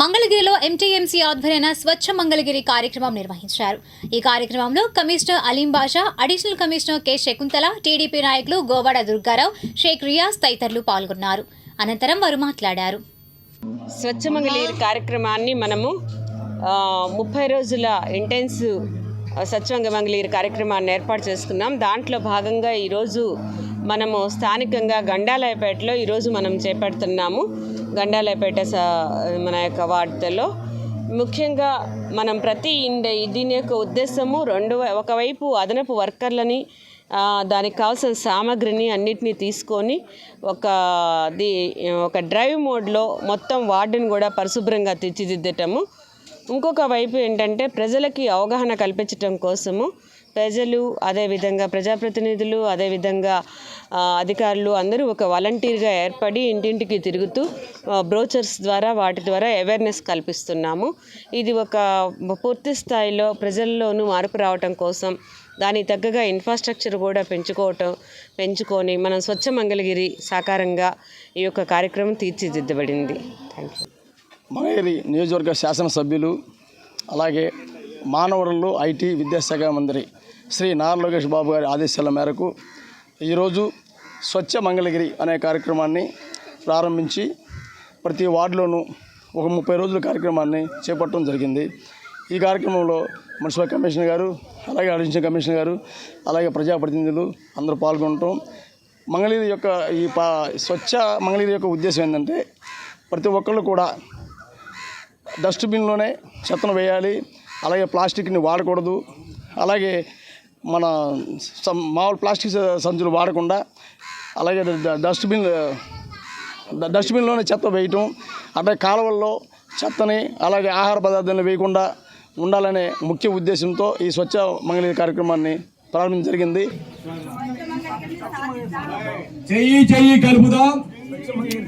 మంగళగిరిలో ఎంటీఎంసీ ఆధ్వర్యాన స్వచ్ఛ మంగళగిరి కార్యక్రమం నిర్వహించారు. ఈ కార్యక్రమంలో commissioner Aleem Basha additional commissioner K Shakuntala TDP నాయకులు గోవాడ దుర్గారావు షేక్ రియాజ్ తదితరులు పాల్గొన్నారు. అనంతరం వారు మాట్లాడారు. స్వచ్ఛ మంగళగిరి కార్యక్రమాన్ని మనము ముప్పై రోజుల ఇంటెన్సివ్ స్వచ్ఛంగ మంగళగిరి కార్యక్రమాన్ని ఏర్పాటు చేసుకున్నాం. దాంట్లో భాగంగా ఈరోజు మనము స్థానికంగా గండాలయపేటలో ఈరోజు మనం చేపడుతున్నాము. గండాలయపేట స మన యొక్క వార్తలో ముఖ్యంగా మనం ప్రతి ఇండ దీని యొక్క ఉద్దేశము రెండు ఒకవైపు అదనపు వర్కర్లని దానికి కావాల్సిన సామాగ్రిని అన్నిటినీ తీసుకొని ఒక ది ఒక డ్రైవ్ మోడ్లో మొత్తం వార్డుని కూడా పరిశుభ్రంగా తీర్చిదిద్దటము. ఇంకొక వైపు ఏంటంటే ప్రజలకి అవగాహన కల్పించటం కోసము ప్రజలు అదేవిధంగా ప్రజాప్రతినిధులు అదేవిధంగా అధికారులు అందరూ ఒక వాలంటీర్గా ఏర్పడి ఇంటింటికి తిరుగుతూ బ్రోచర్స్ ద్వారా వాటి ద్వారా అవేర్నెస్ కల్పిస్తున్నాము. ఇది ఒక పూర్తి స్థాయిలో ప్రజల్లోనూ మార్పు రావటం కోసం దానికి తగ్గగా ఇన్ఫ్రాస్ట్రక్చర్ కూడా పెంచుకోవటం పెంచుకొని మనం స్వచ్ఛ మంగళగిరి సాకారంగా ఈ యొక్క కార్యక్రమం తీర్చిదిద్దబడింది. థ్యాంక్ యూ మంగళగిరి నియోజకవర్గ శాసనసభ్యులు అలాగే మానవరులు ఐటీ విద్యాశాఖ మంత్రి శ్రీ నారా లోకేష్ బాబు గారి ఆదేశాల మేరకు ఈరోజు స్వచ్ఛ మంగళగిరి అనే కార్యక్రమాన్ని ప్రారంభించి ప్రతి వార్డులోనూ ఒక ముప్పై రోజుల కార్యక్రమాన్ని చేపట్టడం జరిగింది. ఈ కార్యక్రమంలో మున్సిపల్ కమిషనర్ గారు అలాగే అడిషనల్ కమిషనర్ గారు అలాగే ప్రజాప్రతినిధులు అందరూ పాల్గొనటం. మంగళగిరి యొక్క ఈ పా స్వచ్ఛ మంగళగిరి యొక్క ఉద్దేశం ఏంటంటే ప్రతి ఒక్కళ్ళు కూడా డస్ట్బిన్లోనే చెత్తను వేయాలి అలాగే ప్లాస్టిక్ని వాడకూడదు అలాగే మన సం- మామూలు ప్లాస్టిక్ సంచులు వాడకుండా అలాగే డస్ట్బిన్ డస్ట్బిన్లోనే చెత్త వేయటం అట్లాగే కాలువల్లో చెత్తని అలాగే ఆహార పదార్థాలను వేయకుండా ఉండాలనే ముఖ్య ఉద్దేశంతో ఈ స్వచ్ఛ మంగళగిరి కార్యక్రమాన్ని ప్రారంభించడం జరిగింది. చెయ్యి చెయ్యి కలుపుదాం? చెయ్యి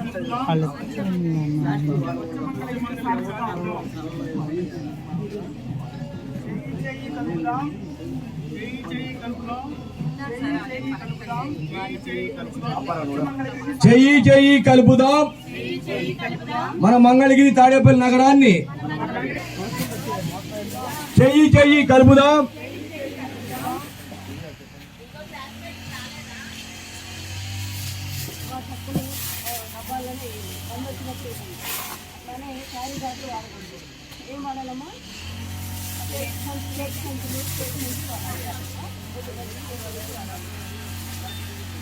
చెయ్యి చెయ్యి కలుపుదాం. మన మంగళగిరి తాడేపల్లి నగరాన్ని. చెయ్యి చెయ్యి కలుపుదాం. 你看，直接看，直接就能出来了。我觉得这个有点难。